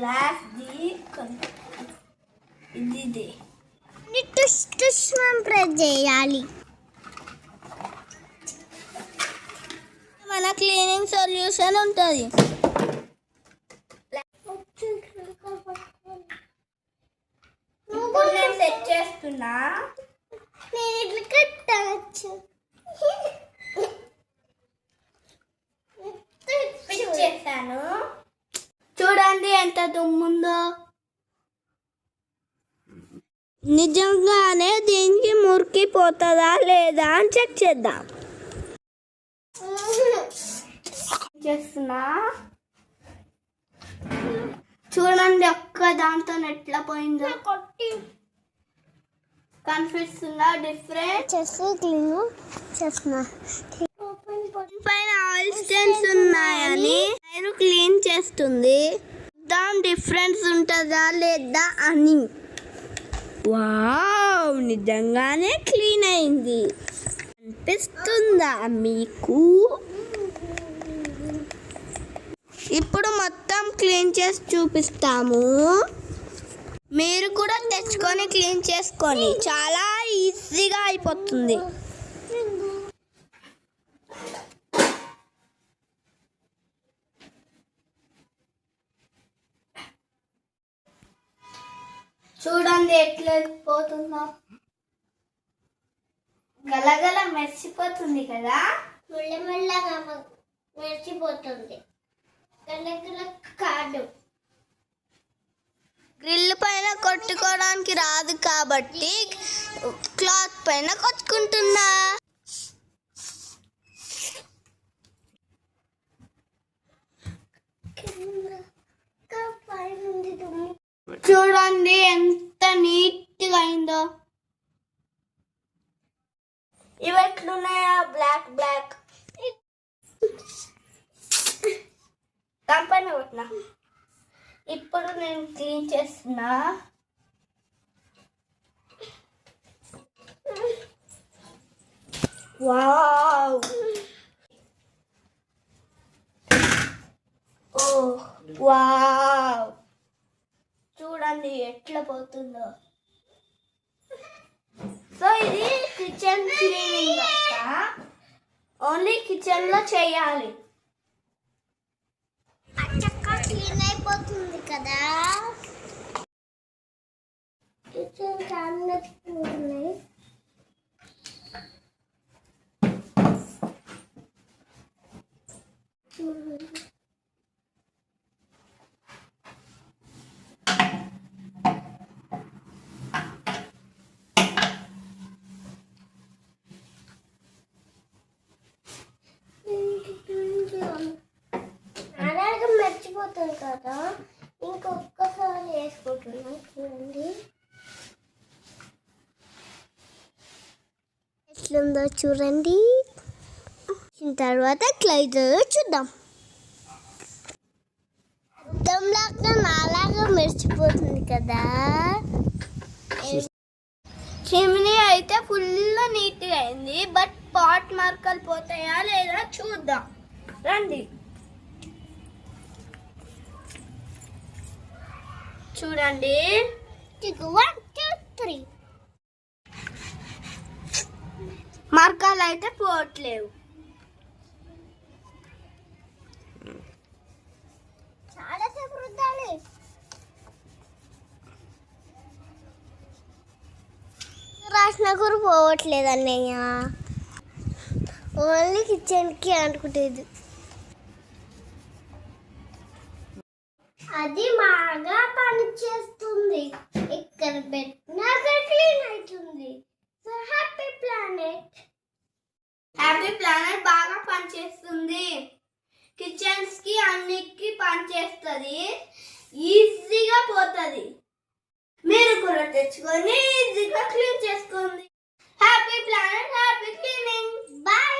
Glass the ఇది ఇది టుష్ టుష్ మనం ప్రెస్ చేయాలి. మన క్లీనింగ్ సొల్యూషన్ ఉంటుంది. సెట్ చేస్తున్నా. నేను ఇట్లా కట్టవచ్చు చేశాను. చూడండి ఎంత దుమ్ముందో. నిజంగానే దీనికి మురికి పోతుందా లేదా అని చెక్ చేద్దాం. చేస్తున్నా? చూడండి ఒక్క దాంతో ఎట్లా పోయిందో. కొట్టి. కనిపిస్తుందా డిఫరెంట్? చేస్తూ క్లీన్ చేస్తున్నా పైన ఆయిల్ స్టెన్స్ ఉన్నాయని నేను క్లీన్ చేస్తుంది. దాని డిఫరెన్స్ ఉంటుందా లేదా అని. వావ్ నిజంగానే క్లీన్ అయింది. అనిపిస్తుందా మీకు? ఇప్పుడు మొత్తం క్లీన్ చేసి చూపిస్తాము. మీరు కూడా తెచ్చుకొని క్లీన్ చేసుకొని చాలా ఈజీగా అయిపోతుంది. చూడండి ఎట్లా పోతుందో. గలగల మెరిసిపోతుంది కదా? మెల్లమెల్లగా మెరిచిపోతుంది కలకల కాదు గ్రిల్ పైన కొట్టుకోవడానికి రాదు కాబట్టి క్లాత్ పైన కొట్టుకుంటున్నా. పైనుండి దుమ్ము. చూడండి ఎంత నీట్గా అయిందో ఇవి ఎట్లున్నాయా బ్లాక్ బ్లాక్? కంపెనీ కొట్టినా. ఇప్పుడు నేను క్లీన్ చేస్తున్నా. వావ్! Oh wow! చూడండి ఎట్లా పోతుందో. సో ఇది కిచెన్ క్లీనింగ్ ఓన్లీ కిచెన్లో చేయాలి. క్లీన్ అయిపోతుంది కదా. కిచెన్ క్యాబినెట్ మర్చిపోతుంది కదా. ఇంకొకసారి వేసుకుంటున్నాం చూడండి. ఎట్లుందో చూడండి. తర్వాత క్లైజర్ చూద్దాం. లాగా నాలాగా మెరిచిపోతుంది కదా. చిమ్నీ అయితే ఫుల్ నీట్గా అయింది బట్ పాట్ మార్కలు పోతాయా లేదా చూద్దాం. రండి. చూడండి. వన్ టూ త్రీ మార్కాలు అయితే పోవట్లేవు. రుద్దాలి. రాసిన కూడా పోవట్లేదు అన్నయ్య. ఓన్లీ కిచెన్కి అనుకుంటేది అది బాగా పనిచేస్తుంది. ఇక్కడ పెట్టినా అక్కడ క్లీన్ అవుతుంది. So happy planet happy planet బాగా పనిచేస్తుంది. కిచెన్స్కి అన్నిటికి పనిచేస్తుంది. ఈజీగా పోతుంది. మీరు కూడా తెచ్చుకొని ఈజీగా క్లీన్ చేసుకోండి. Happy planet happy cleaning bye